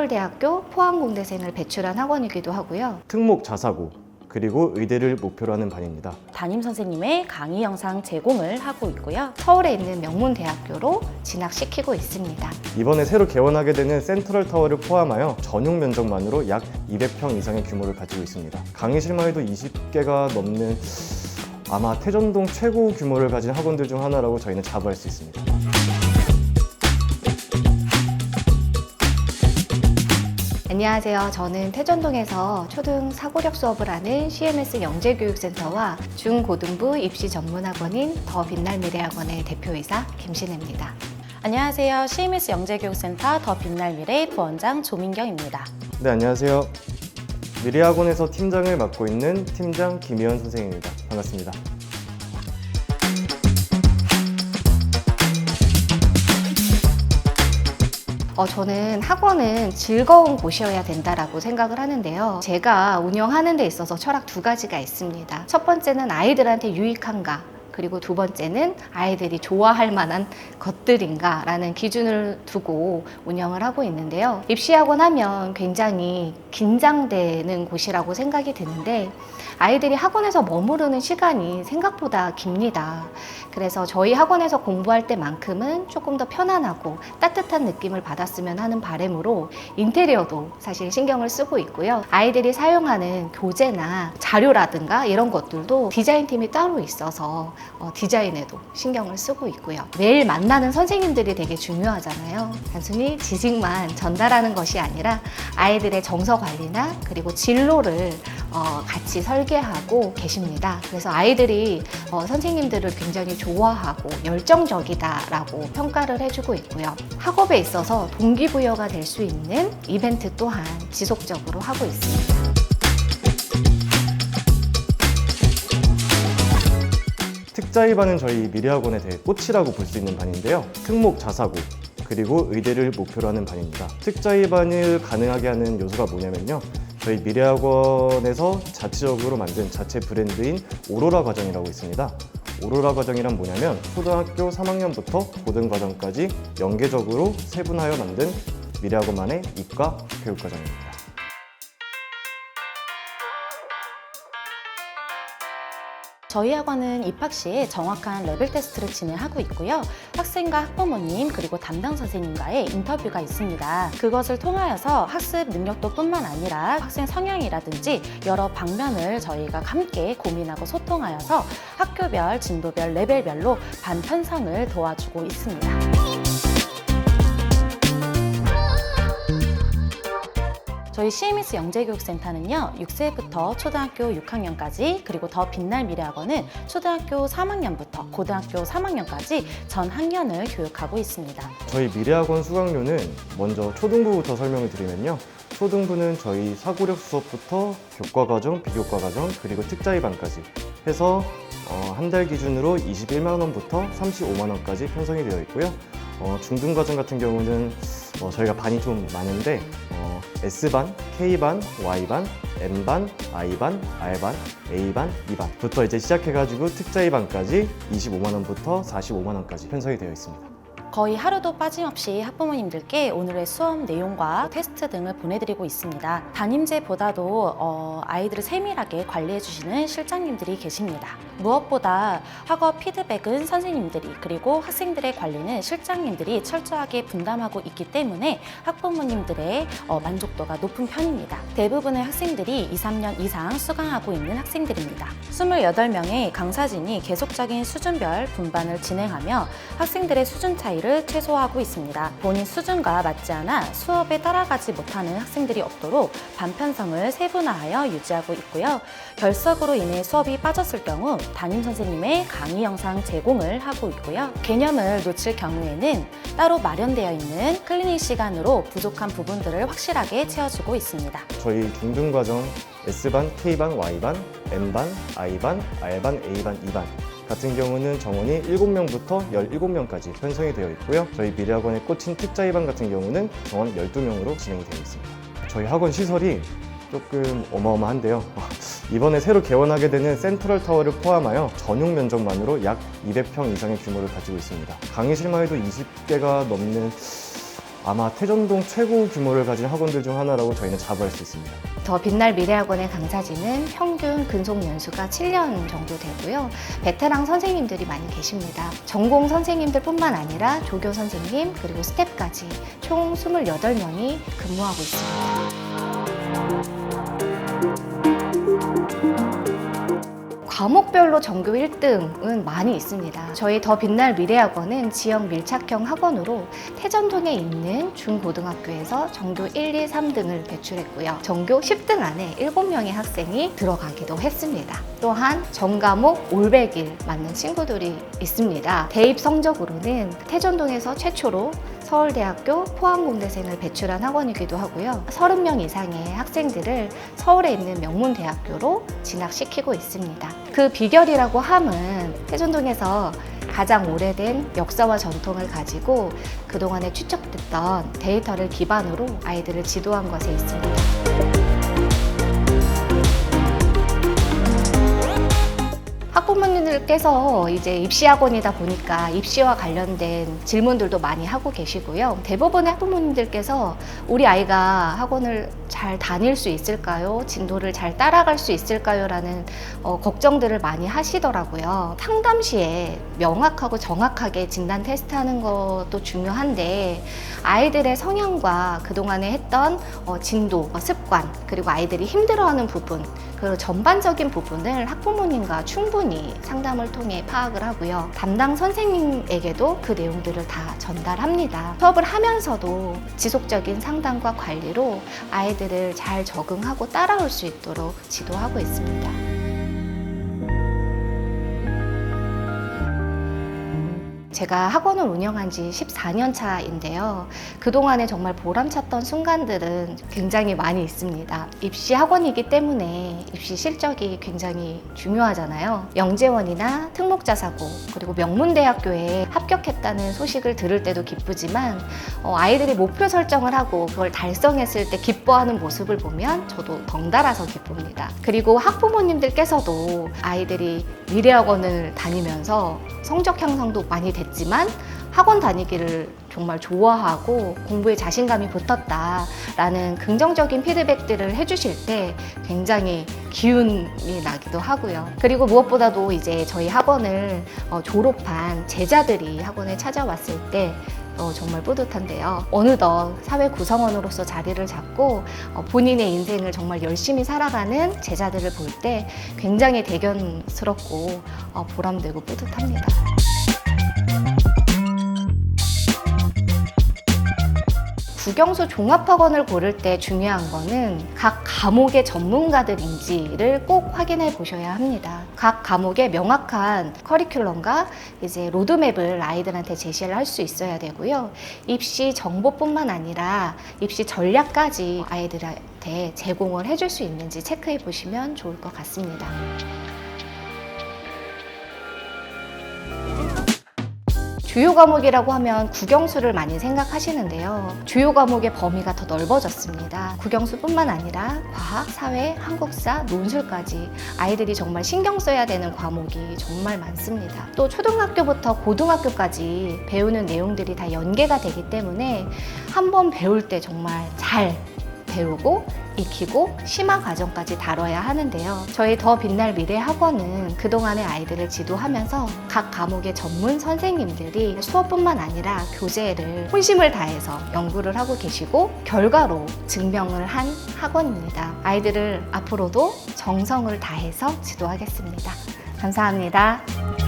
서울대학교 포항공대생을 배출한 학원이기도 하고요. 특목 자사고 그리고 의대를 목표로 하는 반입니다. 담임 선생님의 강의 영상 제공을 하고 있고요. 서울에 있는 명문대학교로 진학시키고 있습니다. 이번에 새로 개원하게 되는 센트럴 타워를 포함하여 전용 면적만으로 약 200평 이상의 규모를 가지고 있습니다. 강의실만 해도 20개가 넘는 아마 태전동 최고 규모를 가진 학원들 중 하나라고 저희는 자부할 수 있습니다. 안녕하세요. 저는 태전동에서 초등 사고력 수업을 하는 CMS 영재교육센터와 중고등부 입시 전문학원인 더 빛날 미래학원의 대표이사 김신혜입니다. 안녕하세요. CMS 영재교육센터 더 빛날 미래 부원장 조민경입니다. 네, 안녕하세요. 미래학원에서 팀장을 맡고 있는 팀장 김희연 선생입니다. 반갑습니다. 어, 저는 학원은 즐거운 곳이어야 된다라고 생각을 하는데요. 제가 운영하는 데 있어서 철학 두 가지가 있습니다. 첫 번째는 아이들한테 유익한가. 그리고 두 번째는 아이들이 좋아할 만한 것들인가라는 기준을 두고 운영을 하고 있는데요. 입시학원 하면 굉장히 긴장되는 곳이라고 생각이 드는데 아이들이 학원에서 머무르는 시간이 생각보다 깁니다. 그래서 저희 학원에서 공부할 때만큼은 조금 더 편안하고 따뜻한 느낌을 받았으면 하는 바람으로 인테리어도 사실 신경을 쓰고 있고요. 아이들이 사용하는 교재나 자료라든가 이런 것들도 디자인팀이 따로 있어서 어, 디자인에도 신경을 쓰고 있고요. 매일 만나는 선생님들이 되게 중요하잖아요. 단순히 지식만 전달하는 것이 아니라 아이들의 정서 관리나 그리고 진로를 어, 같이 설계하고 계십니다. 그래서 아이들이 어, 선생님들을 굉장히 좋아하고 열정적이다라고 평가를 해주고 있고요. 학업에 있어서 동기부여가 될 수 있는 이벤트 또한 지속적으로 하고 있습니다. 특자위 반은 저희 미래학원의 대해 꽃이라고 볼 수 있는 반인데요. 특목 자사고 그리고 의대를 목표로 하는 반입니다. 특자위 반을 가능하게 하는 요소가 뭐냐면요. 저희 미래학원에서 자체적으로 만든 자체 브랜드인 오로라 과정이라고 있습니다. 오로라 과정이란 뭐냐면 초등학교 3학년부터 고등과정까지 연계적으로 세분하여 만든 미래학원만의 이과 교육과정입니다. 저희 학원은 입학 시에 정확한 레벨 테스트를 진행하고 있고요. 학생과 학부모님 그리고 담당 선생님과의 인터뷰가 있습니다. 그것을 통하여서 학습 능력도 뿐만 아니라 학생 성향이라든지 여러 방면을 저희가 함께 고민하고 소통하여서 학교별, 진도별, 레벨별로 반 편성을 도와주고 있습니다. 저희 CMS 영재교육센터는요, 6세부터 초등학교 6학년까지, 그리고 더 빛날 미래학원은 초등학교 3학년부터 고등학교 3학년까지 전 학년을 교육하고 있습니다. 저희 미래학원 수강료는 먼저 초등부부터 설명을 드리면요. 초등부는 저희 사고력 수업부터 교과과정, 비교과과정, 그리고 특자위반까지 해서 어, 한 달 기준으로 21만 원부터 35만 원까지 편성이 되어 있고요. 어, 중등과정 같은 경우는 어, 저희가 반이 좀 많은데 어, S반, K반, Y반, M반, I반, R반, A반, E반부터 이제 시작해가지고 특자위반까지 25만 원부터 45만 원까지 편성이 되어 있습니다. 거의 하루도 빠짐없이 학부모님들께 오늘의 수업 내용과 테스트 등을 보내드리고 있습니다. 담임제보다도 어, 아이들을 세밀하게 관리해주시는 실장님들이 계십니다. 무엇보다 학업 피드백은 선생님들이 그리고 학생들의 관리는 실장님들이 철저하게 분담하고 있기 때문에 학부모님들의 어, 만족도가 높은 편입니다. 대부분의 학생들이 2, 3년 이상 수강하고 있는 학생들입니다. 28명의 강사진이 계속적인 수준별 분반을 진행하며 학생들의 수준 차이 를 최소화하고 있습니다. 본인 수준과 맞지 않아 수업에 따라가지 못하는 학생들이 없도록 반편성을 세분화하여 유지하고 있고요. 결석으로 인해 수업이 빠졌을 경우 담임 선생님의 강의 영상 제공을 하고 있고요. 개념을 놓칠 경우에는 따로 마련되어 있는 클리닉 시간으로 부족한 부분들을 확실하게 채워주고 있습니다. 저희 중등과정 S반, K반, Y반, M반, I반, R반, A반, E반 같은 경우는 정원이 7명부터 17명까지 편성이 되어 있고요. 저희 미래학원의 꽂힌 특자위반 같은 경우는 정원 12명으로 진행이 되어 있습니다. 저희 학원 시설이 조금 어마어마한데요. 이번에 새로 개원하게 되는 센트럴 타워를 포함하여 전용 면적만으로 약 200평 이상의 규모를 가지고 있습니다. 강의실만 해도 20개가 넘는 아마 태전동 최고 규모를 가진 학원들 중 하나라고 저희는 자부할 수 있습니다. 더 빛날 미래학원의 강사진은 평균 근속 연수가 7년 정도 되고요. 베테랑 선생님들이 많이 계십니다. 전공 선생님들 뿐만 아니라 조교 선생님 그리고 스텝까지 총 28명이 근무하고 있습니다. 과목별로 전교 1등은 많이 있습니다. 저희 더 빛날 미래학원은 지역 밀착형 학원으로 태전동에 있는 중고등학교에서 전교 1, 2, 3등을 배출했고요. 전교 10등 안에 7명의 학생이 들어가기도 했습니다. 또한 전과목 올백일 맞는 친구들이 있습니다. 대입 성적으로는 태전동에서 최초로 서울대학교 포항공대생을 배출한 학원이기도 하고요. 30명 이상의 학생들을 서울에 있는 명문대학교로 진학시키고 있습니다. 그 비결이라고 함은 태전동에서 가장 오래된 역사와 전통을 가지고 그동안에 추적됐던 데이터를 기반으로 아이들을 지도한 것에 있습니다. 학부모님들께서 이제 입시 학원이다 보니까 입시와 관련된 질문들도 많이 하고 계시고요. 대부분의 학부모님들께서 우리 아이가 학원을 잘 다닐 수 있을까요? 진도를 잘 따라갈 수 있을까요? 라는 어, 걱정들을 많이 하시더라고요. 상담 시에 명확하고 정확하게 진단 테스트 하는 것도 중요한데 아이들의 성향과 그동안에 했던 어, 진도, 어, 습관, 그리고 아이들이 힘들어하는 부분, 그 전반적인 부분을 학부모님과 충분히 상담을 통해 파악을 하고요. 담당 선생님에게도 그 내용들을 다 전달합니다. 수업을 하면서도 지속적인 상담과 관리로 아이들을 잘 적응하고 따라올 수 있도록 지도하고 있습니다. 제가 학원을 운영한 지 14년 차인데요. 그동안에 정말 보람찼던 순간들은 굉장히 많이 있습니다. 입시 학원이기 때문에 입시 실적이 굉장히 중요하잖아요. 영재원이나 특목자사고, 그리고 명문대학교에 합격했다는 소식을 들을 때도 기쁘지만, 어, 아이들이 목표 설정을 하고 그걸 달성했을 때 기뻐하는 모습을 보면 저도 덩달아서 기쁩니다. 그리고 학부모님들께서도 아이들이 미래학원을 다니면서 성적 향상도 많이 됐지만 학원 다니기를 정말 좋아하고 공부에 자신감이 붙었다라는 긍정적인 피드백들을 해주실 때 굉장히 기운이 나기도 하고요. 그리고 무엇보다도 이제 저희 학원을 어, 졸업한 제자들이 학원에 찾아왔을 때 어, 정말 뿌듯한데요. 어느덧 사회 구성원으로서 자리를 잡고 어, 본인의 인생을 정말 열심히 살아가는 제자들을 볼 때 굉장히 대견스럽고 어, 보람되고 뿌듯합니다. 국영수 종합학원을 고를 때 중요한 거는 각 과목의 전문가들인지를 꼭 확인해 보셔야 합니다. 각 과목에 명확한 커리큘럼과 이제 로드맵을 아이들한테 제시를 할 수 있어야 되고요. 입시 정보뿐만 아니라 입시 전략까지 아이들한테 제공을 해줄 수 있는지 체크해 보시면 좋을 것 같습니다. 주요 과목이라고 하면 국영수를 많이 생각하시는데요. 주요 과목의 범위가 더 넓어졌습니다. 국영수뿐만 아니라 과학, 사회, 한국사, 논술까지 아이들이 정말 신경 써야 되는 과목이 정말 많습니다. 또 초등학교부터 고등학교까지 배우는 내용들이 다 연계가 되기 때문에 한 번 배울 때 정말 잘 배우고 익히고 심화 과정까지 다뤄야 하는데요. 저희 더 빛날 미래 학원은 그동안의 아이들을 지도하면서 각 과목의 전문 선생님들이 수업뿐만 아니라 교재를 혼심을 다해서 연구를 하고 계시고 결과로 증명을 한 학원입니다. 아이들을 앞으로도 정성을 다해서 지도하겠습니다. 감사합니다.